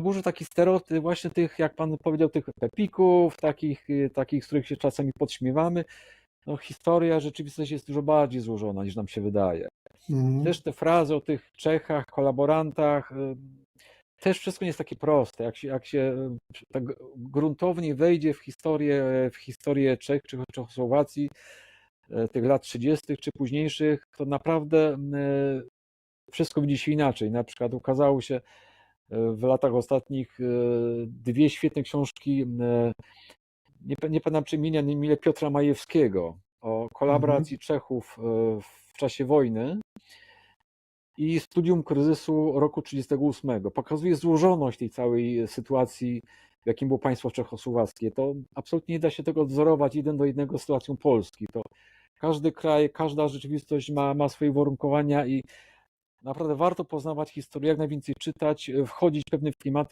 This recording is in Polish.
burzy taki stereotyp właśnie tych, jak pan powiedział, tych pepików, takich, y, takich, z których się czasami podśmiewamy. No, historia, rzeczywistość jest dużo bardziej złożona niż nam się wydaje. Mhm. Też te frazy o tych Czechach, kolaborantach, y, też wszystko nie jest takie proste. Jak się, jak się y, tak gruntownie wejdzie w historię, w historię Czech czy Czechosłowacji, tych lat 30. czy późniejszych, to naprawdę wszystko widzi się inaczej. Na przykład ukazało się w latach ostatnich y, dwie świetne książki, y, nie, nie pamiętam czy imienia, nie imię Piotra Majewskiego, o kolaboracji Czechów y, w czasie wojny i studium kryzysu roku 1938. Pokazuje złożoność tej całej sytuacji, w jakim było państwo czechosłowackie. To absolutnie nie da się tego odwzorować jeden do jednego z sytuacją Polski. To każdy kraj, każda rzeczywistość ma, ma swoje uwarunkowania i naprawdę warto poznawać historię, jak najwięcej czytać, wchodzić w pewne klimaty,